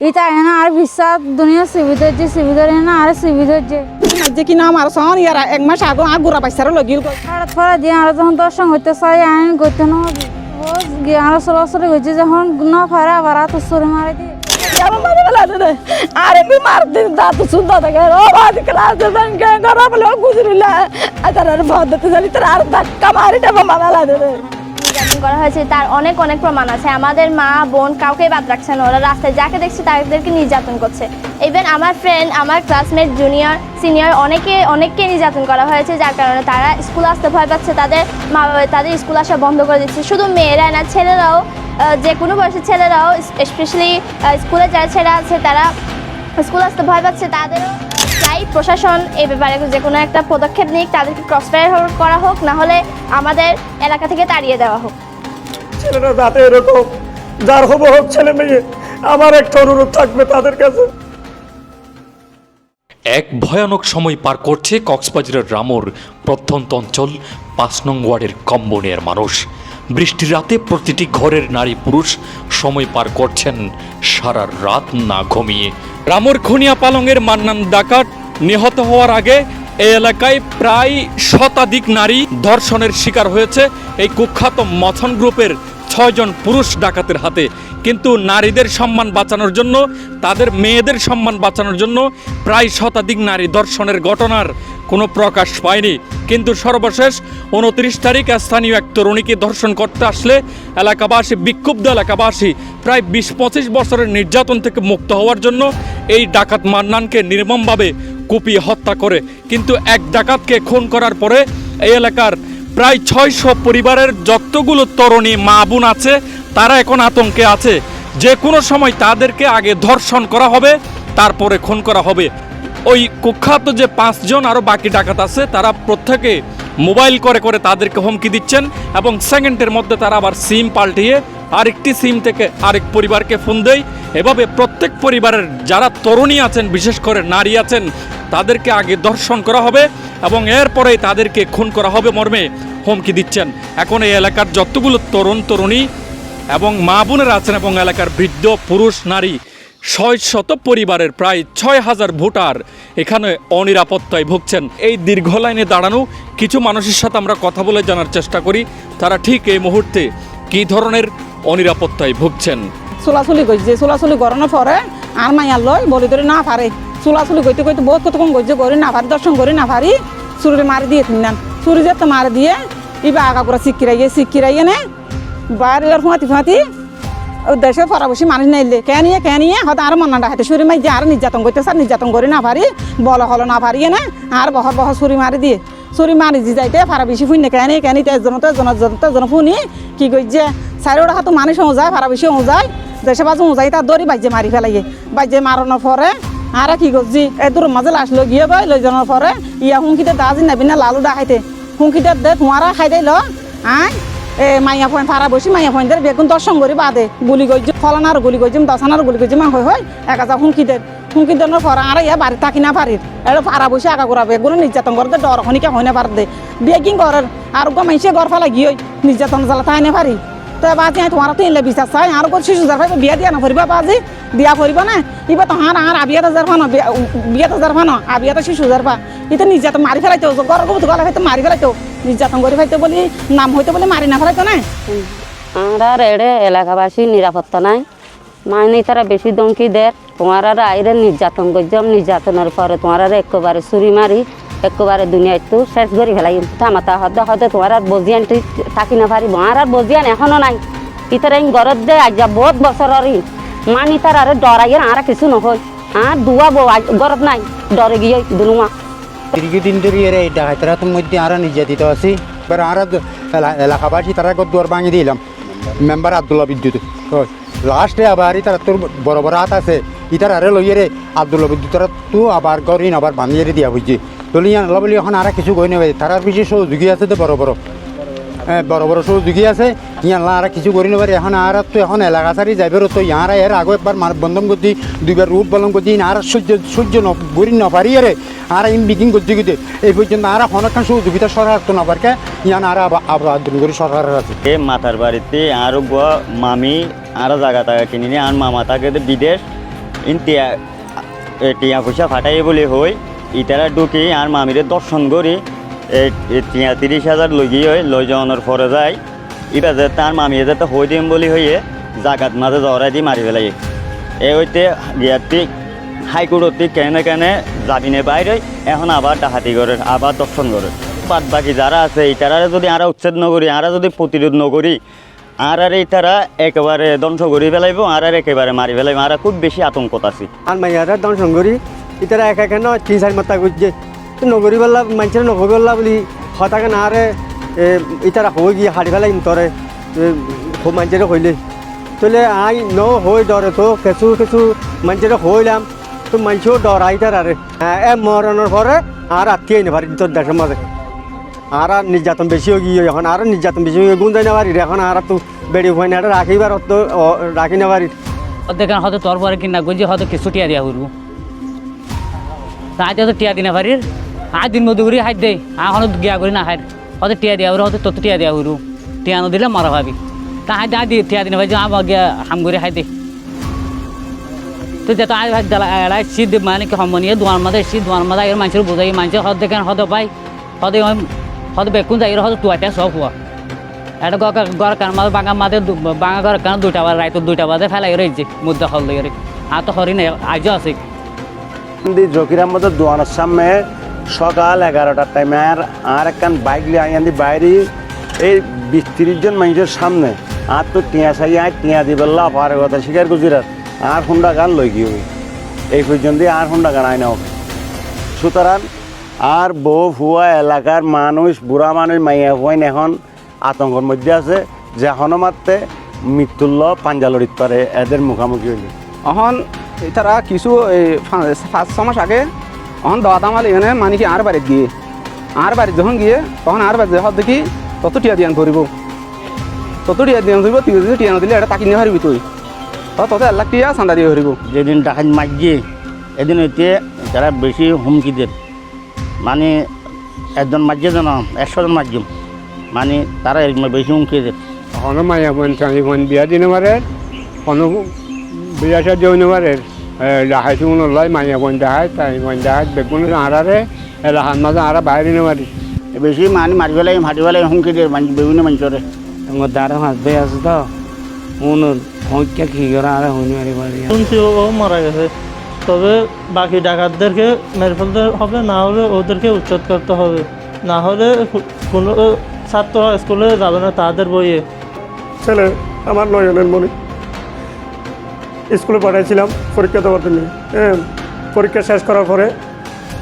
আর বিশ্বাস দুনিয়া সিবিদের যে সিবিদের এনা আর সিবিদের যে যে কি নাম আর সন ইয়ারা এক মাস আগে আগুরা পাইসারও লগিল হঠাৎ ফলে দিয়ে আর যখন দর্শন করতে চাই আইন করতে না গিয়ে আর সরাসরি হয়েছে যখন না আবার আর তো সরে মারে দিয়ে। আরে বিমার দিন দাঁত সুন্দর থাকে ও বাদ ক্লাস দেন কে? গরা বলে গুজরিলা আতার আর ভদ্রতে জানি তার আর ধাক্কা মারি দেবো মানা লাগে নির্যাতন করা হয়েছে, তার অনেক অনেক প্রমাণ আছে। আমাদের মা, বোন কাউকে বাদ রাখছে না, ওরা রাস্তায় যাকে দেখছে তাদেরকে নির্যাতন করছে। ইভেন আমার ফ্রেন্ড আমার ক্লাসমেট জুনিয়র সিনিয়র অনেকে, অনেককে নির্যাতন করা হয়েছে, যার কারণে তারা স্কুল আসতে ভয় পাচ্ছে, তাদের মা বাবা, তাদের স্কুল আসা বন্ধ করে দিচ্ছে। শুধু মেয়েরা না, ছেলেরাও যে কোনো বয়সের ছেলেরাও স্পেশালি স্কুলে যারা ছেলে আছে, তারা স্কুল আসতে ভয় পাচ্ছে, তাদেরও চাই প্রশাসন এই ব্যাপারে যে কোনো একটা পদক্ষেপ নিক তাদেরকে ক্রসফায়ার করা হোক না হলে আমাদের এলাকা থেকে তাড়িয়ে দেওয়া হোক। ছেলেরা যাতে এরকম যার হব হোক ছেলে মেয়ে আমার একটা অনুরোধ থাকবে তাদের কাছে। এক ভয়ানক সময় পার করছে কক্সবাজারের রামোর প্রত্যন্ত অঞ্চল পাঁচ নং ওয়ার্ডের কম্বনিয়ার মানুষ। বৃষ্টির রাতে প্রতিটি ঘরের নারী পুরুষ সময় পার করছেন সারা রাত না ঘুমিয়ে। রামর খুনিয়া পালংয়ের মান্নান ডাকাত নিহত হওয়ার আগে এই এলাকায় প্রায় শতাধিক নারী ধর্ষণের শিকার হয়েছে। এই কুখ্যাত মথন গ্রুপের ছয়জন পুরুষ ডাকাতের হাতে। কিন্তু নারীদের সম্মান বাঁচানোর জন্য, তাদের মেয়েদের সম্মান বাঁচানোর জন্য প্রায় শতাধিক নারী দর্শনের ঘটনার কোনো প্রকাশ পায়নি। কিন্তু সর্বশেষ উনত্রিশ তারিখ স্থানীয় এক তরুণীকে ধর্ষণ করতে আসলে এলাকাবাসী, বিক্ষুব্ধ এলাকাবাসী প্রায় বিশ পঁচিশ বছরের নির্যাতন থেকে মুক্ত হওয়ার জন্য এই ডাকাত মান্নানকে নির্মমভাবে কুপিয়ে হত্যা করে। কিন্তু এক ডাকাতকে খুন করার পরে এই এলাকার প্রায় ছয়শো পরিবারের যতগুলো তরুণী মা বোন আছে, তারা এখন আতঙ্কে আছে। যে কোনো সময় তাদেরকে আগে ধর্ষণ করা হবে, তারপরে খুন করা হবে। ওই কুখ্যাত যে পাঁচজন আরও বাকি ডাকাত আছে, তারা প্রত্যেকে মোবাইল করে করে তাদেরকে হুমকি দিচ্ছেন এবং সেকেন্ডের মধ্যে তারা আবার সিম পাল্টিয়ে আরেকটি সিম থেকে আরেক পরিবারকে ফোন দেয়। এভাবে প্রত্যেক পরিবারের যারা তরুণী আছেন, বিশেষ করে নারী আছেন তাদেরকে আগে দর্শন করা হবে এবং এরপরেই তাদেরকে খুন করা হবে মর্মে হুমকি দিচ্ছেন। এখন এই এলাকার যতগুলো তরুণ, তরুণী এবং মা বোনেরা আছেন এবং এলাকার বৃদ্ধ, পুরুষ, নারী ছয় শত পরিবারের প্রায় ছয় হাজার ভোটার এখানে অনিরাপত্তায় ভুগছেন। এই দীর্ঘ লাইনে দাঁড়ানো কিছু মানুষের সাথে আমরা কথা বলে জানার চেষ্টা করি। তারা ঠিক এই মুহূর্তে কী ধরনের অনিরাপত্তায় ভুগছেন? চুলাচুলি গইছে চুলাচুলি গরমের পরে আর মাইয়ার লই বলি ধরে না পারে। চুলাচুলি গইতে গইতে বহুত কতক্ষণ গইছে গড়ি না পারি, দর্শন করি, না পারি চুরি মারি দিয়ে তিনান চুরি যেতে মারি দিয়ে ইবা আগা করে সিকিরাইয়ে সিকিরাইয়ে নে বাড়ির ফুঁয়াতি ফুঁয়াতি দেশে ফরাবসি মানুষ নাইলে কেনিয়ে কেনিয়ে হয়তো আর মন্না ডাকাতে সুরি মাই যে আর নির্যাতন করতে স্যার নির্যাতন করি, না পারি, বল হল না পারিয়ে না আর বহর বহর সুরি মারি দিয়ে। চুরি মারি দি যাইতে ফারা বেশি ফুইনে কেনি কেনি তেজন তেজন তেজন ফুনি কি কইছে? চারি ওটা হাতো মানুষ যায়, ফারা বেশি যায়। দেশে বাজু যাই তার দড়ি বাজ্যে মারি ফেলাইয়ে। বাজ্যে মারানোর পরে আর কি করছি? এই দূর মাঝে লাশ লই গিয়ে গই লই যাওয়ার পরে ইয়া হুঁকিতে দাজি নাবি না লালু ডাকাইতে হুঁকিতে দে তোমারা খাই দিল আয়, এ মাইয়া ফোন ফারা বসি, মাইয়া ফোন দের বেগুন দর্শন করি বাদে। গুলি গইছি ফলানার গুলি গইছিম দশানার গুলি গইছিম হয় হয় এক হাজার হুঁকি দেন হুঁকি দেনের পর আর ইয়া বাড়ি থাকি না পারির। এটা ফারা বসে আগা করা বেগুন নির্যাতন করে ডর খনিকে হয় না পার দে বেগিং করার, আর গো মাইসে ঘর ফেলা গিয়ে নির্যাতন জ্বালা তাই না পারি। তো বাজি তোমার তো ইলে বিশ্বাস চাই কোন শিশু যার বিয়া দিয়া না ফুরিবা বাজি। বিয়া ফুরিবা না। ইবা তো হার আর আবিয়া তো যার ফানো বিয়া তো যার ফানো আবিয়া তো শিশু যার পা ইতো নির্যাতন মারি ফেলাইতো গর গো গলা হয়তো মারি ফেলাইতো। নির্যাতন করে ফেলাইতো বলি, নাম হইতো বলে মারি না ফেলাইতো না। আমরা এড়ে নিরাপত্তা নাই। মানে তারা বেশি দমকি দেয়। তোমার আর আইরে নির্যাতন করছম নির্যাতনের পরে তোমার আর একেবারে চুরি মারি, একেবারে দুনিয়া একটু শেষ করে ফেলাই। থামাতা হয়তো হয়তো তোমার আর বজিয়ান থাকি না পারিব আর আর বজিয়ান এখনও নাই। ইতার ঘরত দে, আজ বহুত বছরের মানি তার আরে ডরাইয়ে আর কিছু নহয়। আর দুয়া বউ ঘরত নাই, ডরে গিয়ে দুনুমা দীর্ঘদিন ধরে এর এই ডাকাতের মধ্যে আরও নির্যাতিত আছি। এবার আর এলাকাবাসী তারা দুয়ার ভাঙি দিলাম। মেম্বার আবদুল্লাহ বিদ্যুৎ। লাস্টে আবার ইতার তোর বড় বড় হাত আছে। ইতার আরে লইয়ে রে আবদুল্লাহ বিদ্যুৎ তো আবার গরিন আবার বানিয়ে দিয়া বুঝছি। তলি আনলা বলি এখন আর কিছু কই নেবে তারার পিছিয়ে সহযোগী আছে তো বড় বড়। হ্যাঁ, বড় বড় সহযোগী আছে। ইয়ানলা আর কিছু করি নেবার এখন আর তো এখন এলাকা সারি যাইবার তো। ইয়ারা এর আগে একবার মার বন্ধন করছি দুইবার রুট বলন করছি আর সহ্য সহ্য ন গরি ন আরে আর ইন বিকিং করছি কিন্তু এই পর্যন্ত আর অনেকক্ষণ সহযোগিতা সরকার তো না পারকে ইয়ান আর আবার করি সরকারের আছে এ মাথার বাড়িতে আরও মামি আরও জায়গা টাকা কিনে নিয়ে আর মামা তাকে বিদেশ ইন টিয়া টিয়া পয়সা ফাটাই বলে হই। ইতারা ঢুকি আর মামিরে দর্শন করি। তিরিশ হাজার লগি হয় লই যাওয়ানোর পরে যায়। এবার যে তার মামিয়ে যাতে হই দিম বলি হইয়ে জাগাত মাঝে জড়াই দি মারি ফেলাই এ হইতে গিয়াতি হাইকোর্টতে কেনে কেনে যাবিনে বাইরে এখন আবার ডাহাতি করে আবার দর্শন করে বাদ বাকি যারা আছে ইতারা যদি আরা উচ্ছেদ নকরি আরা যদি প্রতিরোধ নকরি আর আর ইতারা একেবারে ধ্বংস করে ফেলাইব আর আর একেবারে মারি ফেলাইব আর খুব বেশি আতঙ্কত আছে। আর মাইয়ারা দর্শন করি ইতারা একা নয় তিন চার মাত্রা করছে নগরী বললা মানুষের নগরী বললা বলি হতাকে না এ, ইতারা হয়ে গিয়ে হাড়ি ফেলাই তরে মানুষের হইলে। তাহলে আই ন হই ডরে তো কিছু কিছু মানুষের হইলাম তো মানুষও ডরাই তার আরে এ মরণের পরে আর আত্মীয় নেবার তোর দেশের মাঝে আর আর নির্যাতন বেশি হয়ে গিয়ে এখন আর নির্যাতন বেশি হয়ে গুণ যাই না পারি এখন আর তো বেড়ি হয় না রাখিবার অত রাখি না পারি দেখেন হয়তো তোর পরে কিনা গুঞ্জি হয়তো কিছু টিয়া দিয়া হইব তাই তো টিয়া দিনা পারির আজ দিন মধু করি হাত দেয় এখন গিয়া করি না হাত হয়তো টিয়া দিয়া হইব হয়তো তত টিয়া দিয়া হইব টিয়া নদিলে মারা ভাবি। তা হাত আদি টিয়া দিনা ভাই আমার গিয়া হাম করে হাত দে। তো যেত আজ ভাই এড়াই শীত মানে কি সম্বনীয় দোয়ার মাঝে শীত দোয়ার মাঝে এর মানুষের বোঝাই মানুষের হদ দেখেন হদ পাই। হদে হদ বেকুন যাই হদ তুয়াটা সব হওয়া এটা গর গর কান মাঝে বাঙা মাঝে বাঙা ঘর কান দুইটা বাজে রাইতো দুইটা বাজে, ফেলাই রয়েছে মুদ্রা হল দিয়ে আর তো হরিণ আজও আছে। জকির আহমদের দোয়ানোর সামনে সকাল এগারোটার টাইমে আর আর একখান বাইক লিয়ে আইয়ান্দি বাইরে, এই বিশ তিরিশ জন মানুষের সামনে। আর তো টিয়া চাই আয় টিয়া দি বললা পারে কথা শিকার গুজরাট আর হুন্ডা গান লই গিয়ে এই পর্যন্ত আর হুন্ডা গান আয় হবে। সুতরাং আর বউ ভুয়া এলাকার মানুষ, বুড়া মানুষ, মাইয়া হুয়াইন এখন আতঙ্কর মধ্যে আছে, যে হনমাত্রে মৃত্যুল্য পাঞ্জালরিত পারে, এদের মুখামুখি হইলে। এখন তারা কিছু পাঁচ ছ মাস আগে অহন দাওয়া তামাল এনে মানে কি আর বাড়িত গিয়ে। আর বাড়িত যখন গিয়ে তখন আর বাড়িতে হত দেখি তত টিয়া দিয়ান ধরিব তত টিয়া দিয়ান ধরিব তুই যদি টিয়া নদিলে এটা তাকি নিয়ে হারিবি তুই। তো তত এক লাখ টিয়া চান্দা দিয়ে হরিব যেদিন ডাকাত মারিয়ে এদিন হইতে যারা বেশি হুমকি দেন মানে একজন মারিয়ে যেন একশো জন মারিয়ে মানে তারা এরকম বেশি হুমকি দেন কোনো মাইয়া বোন বিয়া দিনে পারে কোনো বিয়া দিও পারে দেখাইছি মনে লয় মাইয়া বোন দেখায় তাই বোন দেখায় বেগুন আড়ারে এলাকার মাঝে আড়া বাইরে নিয়ে পারি বেশি মানে মারি ফেলাই হাঁটি ফেলাই হুমকি দিয়ে মানুষ বিভিন্ন মানুষের আমার দাঁড়া মাছ বে আছে তো মন হইকা কি করে আর হইনি মারি পারি শুনছি ও ও মারা গেছে তবে বাকি ডাকাতদেরকে মেরে ফেলতে হবে না হলে ওদেরকে উচ্ছেদ করতে হবে না হলে কোনো ছাত্র স্কুলে যাবে না তাদের বইয়ে ছেলে আমার নয়নের মনে স্কুলে পাঠাইছিলাম পরীক্ষা দেওয়ার জন্য। হ্যাঁ পরীক্ষা শেষ করার পরে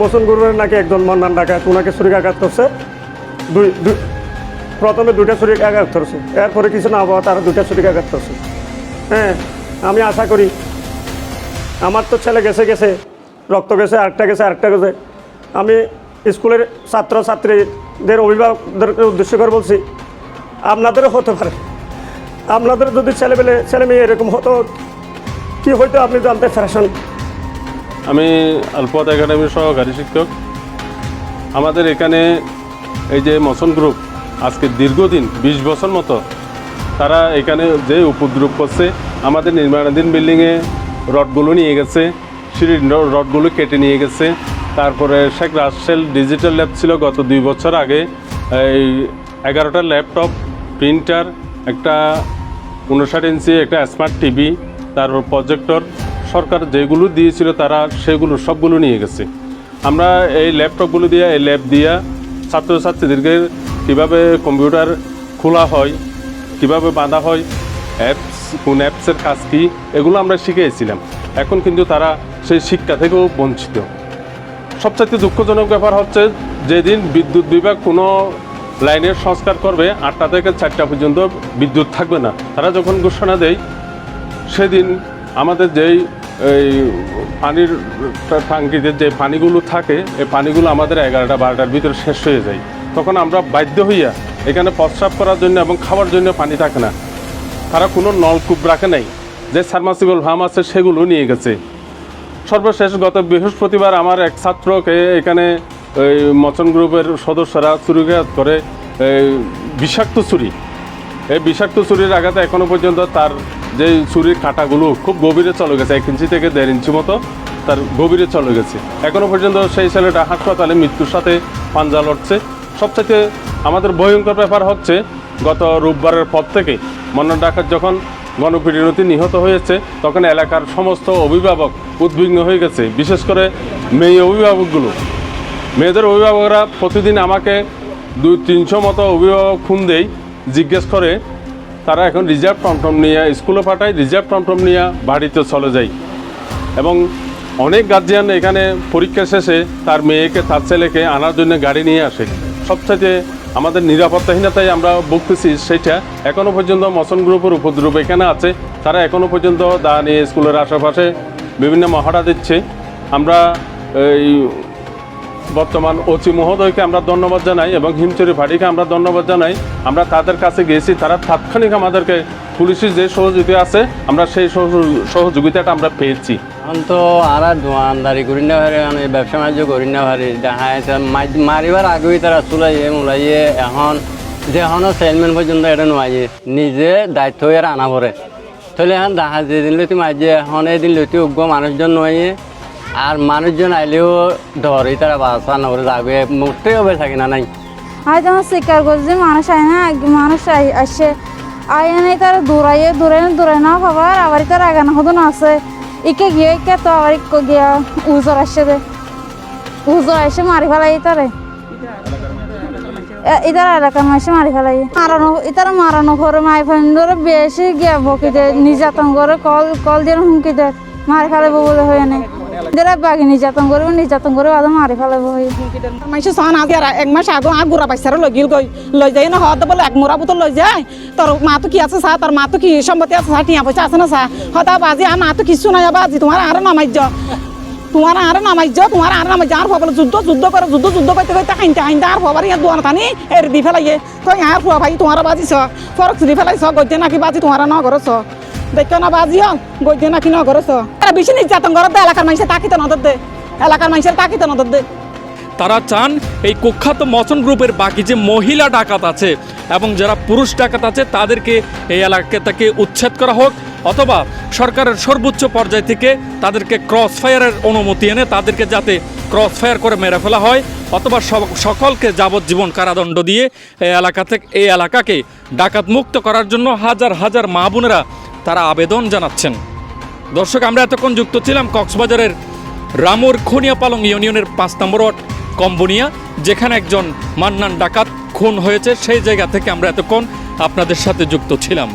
মোসন গুরুরের নাকি একজন মন্নান ডাকাত ওনাকে ছুরিকাঘাত করছে। দুই প্রথমে দুইটা ছুরিকাঘাত করছে, এরপরে কিছু না হওয়া তারা দুইটা ছুরিকাঘাত করছে। হ্যাঁ আমি আশা করি আমার তো ছেলে গেছে গেছে, রক্ত গেছে, আরেকটা গেছে আরেকটা গেছে। আমি স্কুলের ছাত্র ছাত্রীদের অভিভাবকদেরকে উদ্দেশ্য করে বলছি, আপনাদেরও হতে পারে। আপনাদের যদি ছেলে পেলে ছেলে মেয়ে এরকম হতো কি হয়তো আপনি জানতে ফ্যাশন আমি আলপথ একাডেমির সহকারী শিক্ষক। আমাদের এখানে এই যে মসন গ্রুপ আজকে দীর্ঘদিন, বিশ বছর মতো তারা এখানে যে উপদ্রব করছে, আমাদের নির্মাণাধীন বিল্ডিংয়ে রডগুলো নিয়ে গেছে, সিঁড়ির রডগুলো কেটে নিয়ে গেছে। তারপরে শেখ রাসেল ডিজিটাল ল্যাব ছিল গত দুই বছর আগে। এই এগারোটা ল্যাপটপ প্রিন্টার একটা উনষাট ইঞ্চি একটা স্মার্ট টিভি তারপর প্রজেক্টর সরকার যেগুলো দিয়েছিল তারা সেগুলো সবগুলো নিয়ে গেছে। আমরা এই ল্যাপটপগুলো দিয়ে, এই ল্যাব দিয়া ছাত্রছাত্রীদেরকে কীভাবে কম্পিউটার খোলা হয়, কীভাবে বাঁধা হয় অ্যাপস কোন অ্যাপসের কাজ কী, এগুলো আমরা শিখিয়েছিলাম। এখন কিন্তু তারা সেই শিক্ষা থেকেও বঞ্চিত। সবচাইতে দুঃখজনক ব্যাপার হচ্ছে, যেদিন বিদ্যুৎ বিভাগ কোনো লাইনের সংস্কার করবে, আটটা থেকে চারটা পর্যন্ত বিদ্যুৎ থাকবে না। তারা যখন ঘোষণা দেয় সেদিন আমাদের যেই, এই পানির টাঙ্কিতে যে পানিগুলো থাকে, এই পানিগুলো আমাদের এগারোটা বারোটার ভিতরে শেষ হয়ে যায়। তখন আমরা বাধ্য হইয়া এখানে প্রস্রাব করার জন্য এবং খাওয়ার জন্য পানি থাকে না। তারা কোনো নলকূপ রাখে নাই। যে সাবমার্সিবল ভাম আছে সেগুলো নিয়ে গেছে। সর্বশেষ গত বৃহস্পতিবার আমার এক ছাত্রকে এখানে, এই মচন গ্রুপের সদস্যরা চুরিঘাত করে বিষাক্ত চুরি এই বিষাক্ত চুরির আঘাতে এখনও পর্যন্ত তার যে চুরির কাঁটাগুলো খুব গভীরে চলে গেছে, এক ইঞ্চি থেকে দেড় ইঞ্চি মতো তার গভীরে চলে গেছে। এখনও পর্যন্ত সেই ছেলেটা হাসপাতালে মৃত্যুর সাথে পাঞ্জা লড়ছে। সবচাইতে আমাদের ভয়ঙ্কর ব্যাপার হচ্ছে, গত রোববারের পর থেকে মন্নান ডাকাত যখন গণপিটুনিতে নিহত হয়েছে, তখন এলাকার সমস্ত অভিভাবক উদ্বিগ্ন হয়ে গেছে। বিশেষ করে মেয়ে অভিভাবকগুলো। মেয়েদের অভিভাবকরা প্রতিদিন আমাকে দুই তিনশো মতো অভিভাবক ফোন দেই জিজ্ঞেস করে তারা এখন রিজার্ভ টমটম নিয়ে স্কুলে পাঠায়, রিজার্ভ টমটম নিয়ে বাড়িতে চলে যায়। এবং অনেক গার্জিয়ান এখানে পরীক্ষা শেষে তার মেয়েকে, তার ছেলেকে আনার জন্য গাড়ি নিয়ে আসে। সবচাইতে আমাদের নিরাপত্তাহীনতায় আমরা ভুগতেছি সেটা এখনও পর্যন্ত মসন গ্রুপের উপদ্রব এখানে আছে। তারা এখনও পর্যন্ত দা নিয়ে স্কুলের আশেপাশে বিভিন্ন মহড়া দিচ্ছে। আমরা এই বর্তমান ওচি মহোদয়কে আমরা ধন্যবাদ জানাই এবং হিমচুরি ফাড়িকে আমরা ধন্যবাদ জানাই। আমরা তাদের কাছে গেছি, তারা তাৎক্ষণিক আমাদেরকে পুলিশের যে সহযোগিতা আছে, আমরা সেই সহযোগ- সহযোগিতাটা আমরা পেয়েছি। এখন তো আর দোয়ানদারি করি না পারে মানে ব্যবসা বাণিজ্য করি না পারি দেখা যাচ্ছে মারিবার আগেই তারা চুলাইয়ে মুলাইয়ে এখন যে এখনও সেলম্যান পর্যন্ত এটা নোয়াইয়ে নিজে দায়িত্ব হয়ে আনা পড়ে তাহলে এখন দেখা যেদিন লইতে মাঝে এখন এদিন লইতে উগ্র মানুষজন নোয়াইয়ে আর মানুষজন আইলেও ডরে তারা বাসা না করে যাবে মুখতেই হবে থাকে না নাই। আজ আমার স্বীকার করছি মানুষ আয় না মানুষ আসে। আয় নাই তার দূরাইয়ে দূরাই দূরাই না ভাবার আবার তার আগানো হতো না আছে। ইকে গিয়ে ইকে তো আবার গিয়া উজর আসে দে উজর আসে মারি ফেলাই তারে। ইতার এলাকার মাসে মারি ফেলাই। মারানো ইতার মারানো করে মাই ফাইন ধরে বেশি গিয়া বকি দে নির্যাতন করে, কল কল দিয়ে হুমকি দে মারি ফেলাইব বলে হয়ে নেই। যারা বাকি নির্যাতন করবে, নির্যাতন করে আদৌ মারি ফেলাইব হয়ে মাইসে সান আগে এক মাস আগে আর গুড়া পাইসারে লগিল গই লই যাই না হদ বলে এক মোরা বোতল লই যায়। তোর মা তো কি আছে সা তোর মা তো কি সম্পত্তি আছে সা টিয়া পয়সা আছে না সা হদা বাজি আর মা তো কিছু নাই বাজি তোমার আর নামাইজ তোমার আর নামাইজ তোমার আর নামাইজ আর ফবল যুদ্ধ যুদ্ধ করে যুদ্ধ যুদ্ধ করতে করতে হাইনতে হাইনতে আর ফবার ইয়ার দোয়ান টানি এর দি ফেলাইয়ে। তো আর ফুয়া ভাই তোমার বাজিছ ফরক চুরি ফেলাইছ গদ্যে নাকি বাজি তোমার ন করছ দেখো না বাজিও গদ্যে নাকি ন করছ বেশি নির্যাতন করত এলাকার মানুষের তাকিতে নদর দে। এলাকার মানুষের তাকিতে নদর দে। তারা চান এই কুখ্যাত মচন গ্রুপের বাকি যে মহিলা ডাকাত আছে এবং যারা পুরুষ ডাকাত আছে, তাদেরকে এই এলাকা থেকে উচ্ছেদ করা হোক অথবা সরকারের সর্বোচ্চ পর্যায় থেকে তাদেরকে ক্রস ফায়ারের অনুমতি এনে তাদেরকে যাতে ক্রস ফায়ার করে মেরে ফেলা হয় অথবা সকলকে যাবজ্জীবন কারাদণ্ড দিয়ে এই এলাকা থেকে এই এলাকাকে ডাকাত মুক্ত করার জন্য হাজার হাজার মা বোনেরা তারা আবেদন জানাচ্ছেন। দর্শক, আমরা এতক্ষণ যুক্ত ছিলাম কক্সবাজারের রামুর খনিয়াপালং ইউনিয়নের পাঁচ নম্বর ওয়ার্ড, কম্বোনিয়া, যেখানে একজন মান্নান ডাকাত খুন হয়েছে। সেই জায়গা থেকে আমরা এতক্ষণ আপনাদের সাথে যুক্ত ছিলাম।